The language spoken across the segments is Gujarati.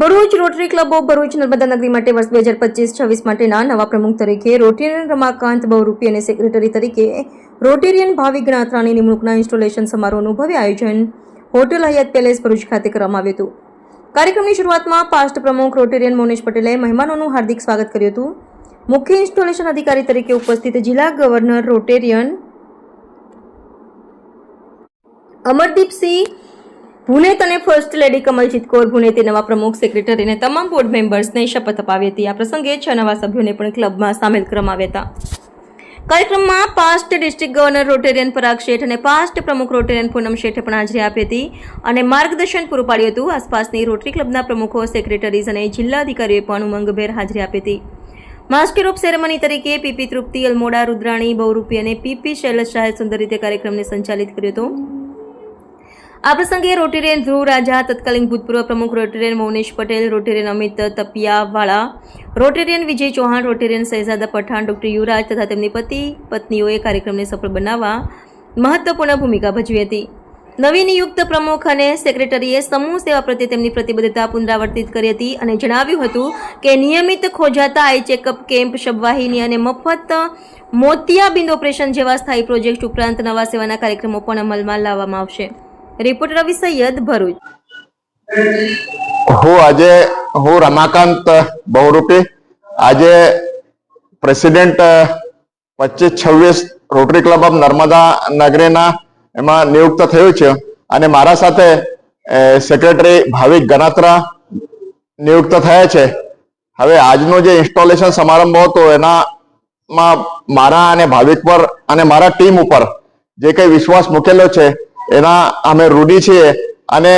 Bharuch rotary club of Bharuch Narmada Nagari માટે વર્ષ બે હજાર પચીસ છવ્વીસ માટેના નવા પ્રમુખ તરીકે રોટેરિયન રમાકાંત બહુરૂપી અને સેક્રેટરી તરીકે રોટેરિયન ભાવિક ગણાત્રાની નિમણૂકના ઇન્સ્ટોલેશન સમારોહનું ભવ્ય આયોજન હોટેલ હયાત પેલેસ ભરૂચ ખાતે કરવામાં આવ્યું હતું. કાર્યક્રમની શરૂઆતમાં પાસ્ટ પ્રમુખ રોટેરિયન મોનેશ પટેલે મહેમાનોનું હાર્દિક સ્વાગત કર્યું હતું. મુખ્ય ઇન્સ્ટોલેશન અધિકારી તરીકે ઉપસ્થિત જિલ્લા ગવર્નર રોટેરિયન અમરદીપસિંહ ભુનેત અને ફર્સ્ટ લેડી કમલજીત કૌર ભુનેતે નવા પ્રમુખ સેક્રેટરી અને તમામ બોર્ડ મેમ્બર્સને શપથ અપાવી હતી. આ પ્રસંગે છ નવા સભ્યોને પણ ક્લબમાં સામેલ કરવામાં આવ્યા હતા. કાર્યક્રમમાં past district governor rotarian Parag Sheth અને પાસ્ટ પ્રમુખ રોટેરિયન પૂનમ શેઠે પણ હાજરી આપી હતી અને માર્ગદર્શન પૂરું પાડ્યું હતું. આસપાસની રોટરી ક્લબના પ્રમુખો સેક્રેટરીઝ અને જિલ્લા અધિકારીઓએ પણ ઉમંગભેર હાજરી આપી હતી. માસ્ટર ઓફ સેરેમની તરીકે પીપી તૃપ્તિ અલમોડા રુદ્રાણી બહુરૂપી અને પીપી શૈલજ શાહે સુંદર રીતે કાર્યક્રમને સંચાલિત કર્યો હતો. આ પ્રસંગે રોટેરિયન ધ્રુવ રાજા, તત્કાલીન ભૂતપૂર્વ પ્રમુખ rotarian Maunesh Patel, rotarian Amit Tapiyawala, rotarian Vijay Chauhan, rotarian Shahezada Pathan, doctor Yuvraj તથા તેમની પતિ, પત્નીઓએ કાર્યક્રમને સફળ બનાવવા મહત્વપૂર્ણ ભૂમિકા ભજવી હતી. નવી નિયુક્ત પ્રમુખ અને સેક્રેટરીએ સમૂહ સેવા પ્રત્યે તેમની પ્રતિબદ્ધતા પુનરાવર્તિત કરી હતી અને જણાવ્યું હતું કે નિયમિત ખોજાતા આઈ ચેકઅપ કેમ્પ, શબવાહિની અને મફત મોતિયાબિંદ ઓપરેશન જેવા સ્થાયી પ્રોજેક્ટ ઉપરાંત નવા સેવાના કાર્યક્રમો પણ અમલમાં લાવવામાં આવશે. રિપોર્ટર રવિ સૈયદ ભરૂચ. હું આજે, હું રમાકાંત બહુરૂપી. આજે પ્રેસિડેન્ટ પચીસ છવ્વીસ રોટરી ક્લબ ઓફ નર્મદા નગરીના એમાં નિયુક્ત થયું છે. અને મારા સાથે સેક્રેટરી ભાવિક ગણાત્રા નિયુક્ત થયા છે. હવે આજનો જે ઇન્સ્ટોલેશન સમારંભ હતો, એનામાં મારા અને ભાવિક પર અને મારા ટીમ ઉપર જે કઈ વિશ્વાસ મૂકેલો છે એના અમે રૂઢી છીએ અને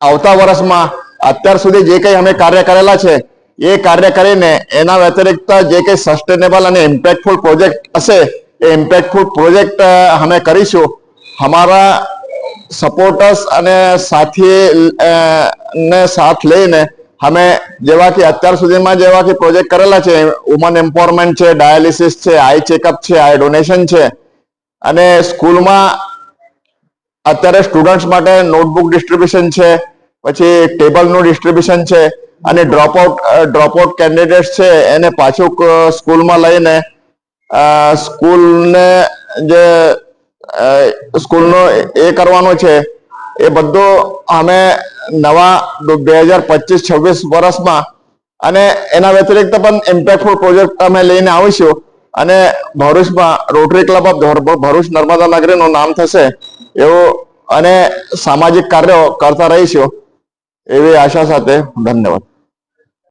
આવતા વર્ષમાં અત્યાર સુધી જે કંઈ અમે કાર્ય કરેલા છે, એ કાર્ય કરીને એના વ્યતિરિક્ત જે કંઈ સસ્ટેનેબલ અને ઇમ્પેક્ટફુલ પ્રોજેક્ટ હશે, એ ઇમ્પેક્ટફુલ પ્રોજેક્ટ અમે કરીશું. અમારા સપોર્ટર્સ અને સાથી ને સાથ લઈને અમે જેવા કે અત્યાર સુધીમાં જેવા કે પ્રોજેક્ટ કરેલા છે વુમન એમ્પાવરમેન્ટ છે ડાયાલિસિસ છે આઈ ચેકઅપ છે આઈ ડોનેશન છે. અને સ્કૂલમાં અત્યારે સ્ટુડન્ટ્સ માટે નોટબુક ડિસ્ટ્રીબ્યુશન છે, પછી ટેબલનું ડિસ્ટ્રીબ્યુશન છે, અને ડ્રોપઆઉટ ડ્રોપઆઉટ કેન્ડિડેટ્સ છે, એને પાછું સ્કૂલમાં લઈને સ્કૂલને જે સ્કૂલનો એ કરવાનું છે, એ બધું અમે નવા બે હજાર પચીસ છવ્વીસ વર્ષમાં અને એના વ્યતિરિક્ત પણ ઇમ્પેક્ટફુલ પ્રોજેક્ટ અમે લઈને આવીશું, અને ભરૂચમાં rotary club of Bharuch Narmada નગરીનું નામ થશે એવું અને સામાજિક કાર્યો કરતા રહીશું એવી આશા સાથે ધન્યવાદ.